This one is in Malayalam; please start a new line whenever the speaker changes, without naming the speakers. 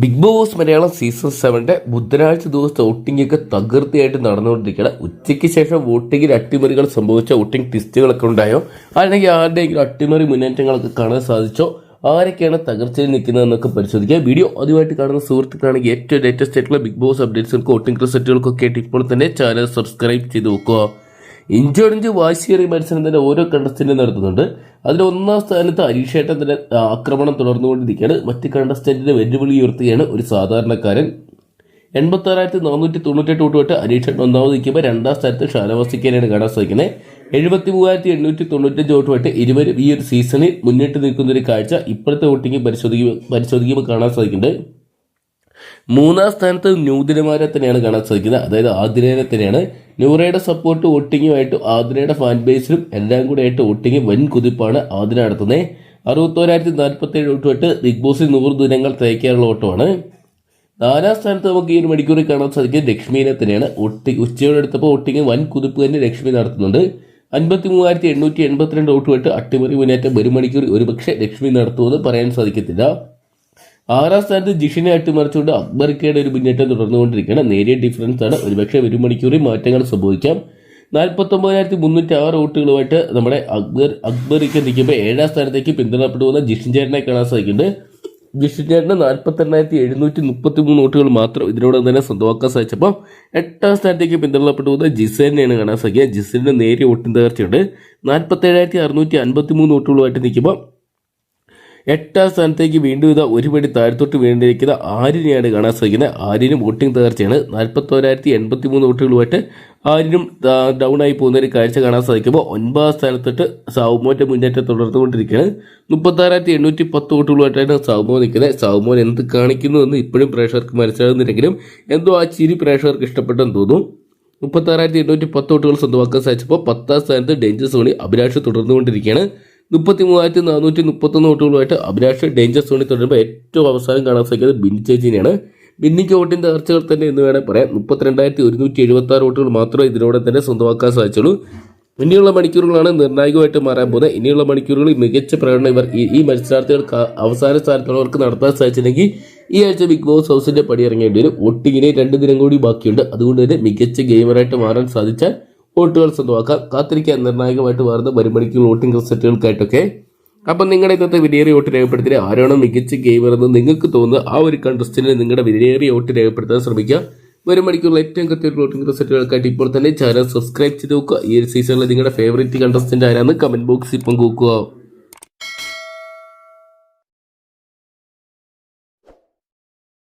ബിഗ് ബോസ് മലയാളം സീസൺ സെവന്റെ ബുധനാഴ്ച ദിവസത്തെ വോട്ടിംഗ് ഒക്കെ തകർത്തിയായിട്ട് നടന്നുകൊണ്ടിരിക്കുകയാണ്. ഉച്ചയ്ക്ക് ശേഷം വോട്ടിങ്ങിൽ അട്ടിമറികൾ സംഭവിച്ച വോട്ടിംഗ് ടിസ്റ്റുകളൊക്കെ ഉണ്ടായോ? അല്ലെങ്കിൽ ആരുടെയെങ്കിലും അട്ടിമറി മുന്നേറ്റങ്ങളൊക്കെ കാണാൻ സാധിച്ചോ? ആരൊക്കെയാണ് തകർച്ചയിൽ നിൽക്കുന്നതെന്നൊക്കെ പരിശോധിക്കുക വീഡിയോ ആദ്യമായിട്ട് കാണുന്ന സുഹൃത്തുക്കളാണെങ്കിൽ ഏറ്റവും ലേറ്റസ്റ്റ് ആയിട്ടുള്ള ബിഗ് ബോസ് അപ്ഡേറ്റ്സുകൾക്ക് വോട്ടിംഗ് റിസൾട്ടുകൾക്കൊക്കെ ആയിട്ട് ഇപ്പോൾ തന്നെ ചാനൽ സബ്സ്ക്രൈബ് ചെയ്ത് വെക്കുക ഇഞ്ചോടിഞ്ച് വാശിയേറിയ മത്സരം തന്നെ ഓരോ കണ്ടസ്റ്റന്റ് നടത്തുന്നുണ്ട്. അതിൽ ഒന്നാം സ്ഥാനത്ത് അരീഷേട്ടൻ തന്നെ ആക്രമണം തുടർന്നുകൊണ്ടിരിക്കുകയാണ്. മറ്റ് കണ്ടസ്റ്റന്റിന് വെല്ലുവിളി ഉയർത്തുകയാണ് ഒരു സാധാരണക്കാരൻ. എൺപത്തി ആറായിരത്തി നാനൂറ്റി തൊണ്ണൂറ്റെട്ട് വോട്ടുമായിട്ട് അരീഷൻ ഒന്നാമത് നിൽക്കുമ്പോൾ രണ്ടാം സ്ഥാനത്ത് ഷാനവാസിക്കാനാണ് കാണാൻ സാധിക്കുന്നത്. എഴുപത്തി മൂവായിരത്തി എണ്ണൂറ്റി തൊണ്ണൂറ്റഞ്ച് വോട്ടുമായിട്ട് ഇരുവരും ഈ ഒരു സീസണിൽ മുന്നിട്ട് നിൽക്കുന്ന ഒരു കാഴ്ച ഇപ്പോഴത്തെ വോട്ടിംഗ് പരിശോധിക്കുമ്പോൾ പരിശോധിക്കുമ്പോൾ കാണാൻ സാധിക്കുന്നുണ്ട്. മൂന്നാം സ്ഥാനത്ത് നൂതനമാരെ തന്നെയാണ് കാണാൻ സാധിക്കുന്നത്. അതായത് ആതിരേനെ തന്നെയാണ്. നൂറയുടെ സപ്പോർട്ട് വോട്ടിങ്ങുമായിട്ട് ആതിരയുടെ ഫാൻ ബേസിലും എല്ലാം കൂടെ ആയിട്ട് വോട്ടിങ് വൻ കുതിപ്പാണ് ആതിര നടത്തുന്നത് അറുപത്തോരായിരത്തി നാൽപ്പത്തി ഏഴ് തൊട്ട് ബിഗ് ബോസിൽ നൂറ് ദിനങ്ങൾ തയ്ക്കാനുള്ള വോട്ടമാണ് നാലാം സ്ഥാനത്ത് നമുക്ക് ഈ ഒരു മണിക്കൂറിൽ കാണാൻ സാധിക്കുന്നത് ലക്ഷ്മിനെ തന്നെയാണ് ഒട്ടി ഉച്ചയോടെ എടുത്തപ്പോൾ ഒട്ടിങ് വൻ കുതിപ്പ് തന്നെ ലക്ഷ്മി നടത്തുന്നുണ്ട്. അൻപത്തി മൂവായിരത്തി എണ്ണൂറ്റി എൺപത്തിരണ്ട് വോട്ട് വിട്ട് അട്ടിമറി മുന്നേറ്റം ഒരു മണിക്കൂർ ഒരുപക്ഷെ ലക്ഷ്മി നടത്തുമെന്ന് പറയാൻ സാധിക്കത്തില്ല. ആറാം സ്ഥാനത്ത് ജിഷിനെ അട്ടിമറിച്ചുകൊണ്ട് അക്ബർക്കയുടെ ഒരു മുന്നേറ്റം തുടർന്നുകൊണ്ടിരിക്കുകയാണ്. നേരിയ ഡിഫറൻസ് ആണ്. ഒരുപക്ഷെ ഒരു മണിക്കൂറിൽ മാറ്റങ്ങൾ സംഭവിക്കാം. നാൽപ്പത്തൊമ്പതിനായിരത്തി മുന്നൂറ്റി ആറ് വോട്ടുകളുമായിട്ട് നമ്മുടെ അക്ബർ അക്ബറിക്ക് നിൽക്കുമ്പോൾ ഏഴാം സ്ഥാനത്തേക്ക് പിന്തുണപ്പെട്ടു പോകുന്ന ജിഷിൻ ചേട്ടനെ കാണാൻ സാധിക്കുന്നുണ്ട്. ജിഷിൻ ചേട്ടന് നാൽപ്പത്തി എണ്ണായിരത്തി എഴുന്നൂറ്റി മുപ്പത്തി മൂന്ന് വോട്ടുകൾ മാത്രം ഇതിനോട് തന്നെ സ്വന്തമാക്കാൻ സാധിച്ചപ്പോൾ എട്ടാം സ്ഥാനത്തേക്ക് പിന്തുണപ്പെട്ടു പോകുന്ന ജിസേനെയാണ് കാണാൻ സാധിക്കുക. ജിസേന് നേരിയ വോട്ടിൻ തകർച്ചയുണ്ട്. നാൽപ്പത്തി ഏഴായിരത്തി അറുന്നൂറ്റി അൻപത്തി മൂന്ന് വോട്ടുകളുമായിട്ട് നിൽക്കുമ്പോൾ എട്ടാം സ്ഥാനത്തേക്ക് വീണ്ടും ഇതാ ഒരുപടി താഴ്ത്തോട്ട് വീണ്ടിരിക്കുന്ന ആര്യനെയാണ് കാണാൻ സാധിക്കുന്നത്. ആര്യനും വോട്ടിംഗ് തകർച്ചയാണ്. നാൽപ്പത്തോരായിരത്തി എൺപത്തി മൂന്ന് വോട്ടുകളുമായിട്ട് ആര്യനും ഡൗൺ ആയി പോകുന്ന ഒരു കാഴ്ച കാണാൻ സാധിക്കുമ്പോൾ ഒൻപതാം സ്ഥാനത്തോട്ട് സൗമോന്റെ മുന്നേറ്റം തുടർന്നുകൊണ്ടിരിക്കുകയാണ്. മുപ്പത്താറായിരത്തി എണ്ണൂറ്റി പത്ത് വോട്ടുകളുമായിട്ടാണ് സൗമോ നിൽക്കുന്നത്. സൗമോൻ എന്ത് കാണിക്കുന്നു എന്ന് ഇപ്പോഴും പ്രേക്ഷകർക്ക് മനസ്സിലാകുന്നില്ലെങ്കിലും എന്തോ ആ ചിരി പ്രേക്ഷകർക്ക് ഇഷ്ടപ്പെട്ടെന്ന് തോന്നുന്നു മുപ്പത്താറായിരത്തി എണ്ണൂറ്റി പത്ത് വോട്ടുകൾ സ്വന്തമാക്കാൻ സാധിച്ചപ്പോൾ പത്താം സ്ഥാനത്ത് ഡേഞ്ചർ സോണി അഭിലാഷ് തുടർന്നുകൊണ്ടിരിക്കുകയാണ്. മുപ്പത്തി മൂവായിരത്തി നാനൂറ്റി മുപ്പത്തൊന്ന് വോട്ടുകളുമായിട്ട് അഭിലാഷ് ഡേഞ്ചർ സോണിൽ തുടരുമ്പോൾ ഏറ്റവും അവസാനം കാണാൻ സാധിക്കുന്നത് ബിന്നി ചേച്ചിനെയാണ്. ബിന്നിക്ക് വോട്ടിന്റെ തകർച്ചകൾ തന്നെ എന്ന് വേണേൽ പറയാം. മുപ്പത്തിരണ്ടായിരത്തി ഒരുന്നൂറ്റി എഴുപത്തി ആറ് വോട്ടുകൾ മാത്രമേ ഇതിനോടെ തന്നെ സ്വന്തമാക്കാൻ സാധിച്ചുള്ളൂ. ഇനിയുള്ള മണിക്കൂറുകളാണ് നിർണായകമായിട്ട് മാറാൻ പോകുന്നത്. ഇനിയുള്ള മണിക്കൂറുകളിൽ മികച്ച പ്രകടനം ഇവർ ഈ മത്സരാർത്ഥികൾക്ക് അവസാന സ്ഥാനത്തുള്ളവർക്ക് നടത്താൻ സാധിച്ചില്ലെങ്കിൽ ഈ ആഴ്ച ബിഗ് ബോസ് ഹൗസിന്റെ പടി ഇറങ്ങേണ്ടി വരും. വോട്ടിങ്ങിന് രണ്ട് ദിനം കൂടി ബാക്കിയുണ്ട്. അതുകൊണ്ട് തന്നെ മികച്ച ഗെയിമറായിട്ട് മാറാൻ സാധിച്ചാൽ വോട്ടുകൾ സ്വന്തമാക്കാം കാത്തിരിക്കാൻ നിർണായകമായിട്ട് മാറുന്ന വരുമണിക്കുള്ള വോട്ടിംഗ് റിസൾട്ടുകൾക്കായിട്ടൊക്കെ അപ്പം നിങ്ങളുടെ ഇന്നത്തെ വിലയേറിയ വോട്ട് രേഖപ്പെടുത്തി ആരാണ് മികച്ച ഗെയിമർ എന്ന് നിങ്ങൾക്ക് തോന്നുന്ന ആ ഒരു കണ്ടസ്റ്റിന് നിങ്ങളുടെ വിലയേറിയ വോട്ട് രേഖപ്പെടുത്താൻ ശ്രമിക്കുക. വരും മണിക്കുള്ള ഏറ്റവും കൃത്യമായിട്ട് വോട്ടിംഗ് റിസൾട്ടുകൾക്കായിട്ട് ഇപ്പോൾ തന്നെ ചാനൽ സബ്സ്ക്രൈബ് ചെയ്ത് നോക്കുക. ഈ ഒരു സീസണിൽ നിങ്ങളുടെ ഫേവറേറ്റ് കണ്ടസ്റ്റന്റ് ആരാന്ന് കമന്റ് ബോക്സിൽ പങ്കുവെക്കുക